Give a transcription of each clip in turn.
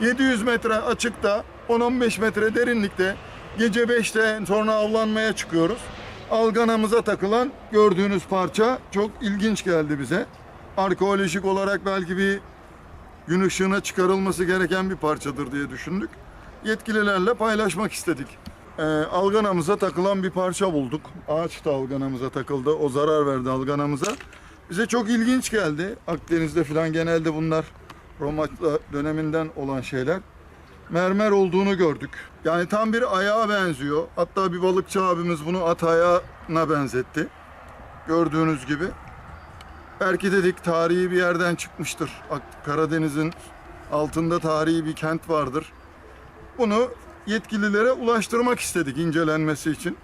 700 metre açıkta, 10-15 metre derinlikte gece 5'te sonra avlanmaya çıkıyoruz. Alganamıza takılan gördüğünüz parça çok ilginç geldi bize. Arkeolojik olarak belki bir gün ışığına çıkarılması gereken bir parçadır diye düşündük. Yetkililerle paylaşmak istedik. Ee, alganamıza takılan bir parça bulduk. Ağaç da alganamıza takıldı. O zarar verdi alganamıza. Bize çok ilginç geldi. Akdeniz'de falan genelde bunlar Roma döneminden olan şeyler. Mermer olduğunu gördük. Yani tam bir ayağa benziyor. Hatta bir balıkçı abimiz bunu at ayağına benzetti. Gördüğünüz gibi. Belki dedik tarihi bir yerden çıkmıştır. Karadeniz'in altında tarihi bir kent vardır. Bunu yetkililere ulaştırmak istedik incelenmesi için.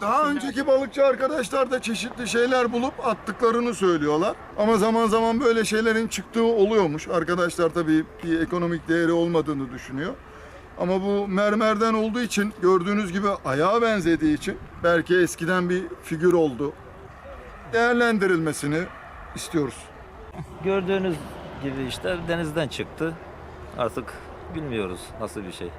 Daha önceki balıkçı arkadaşlar da çeşitli şeyler bulup attıklarını söylüyorlar. Ama zaman zaman böyle şeylerin çıktığı oluyormuş. Arkadaşlar tabii bir ekonomik değeri olmadığını düşünüyor. Ama bu mermerden olduğu için gördüğünüz gibi ayağa benzediği için belki eskiden bir figür oldu. Değerlendirilmesini istiyoruz. Gördüğünüz gibi işte denizden çıktı. Artık bilmiyoruz nasıl bir şey.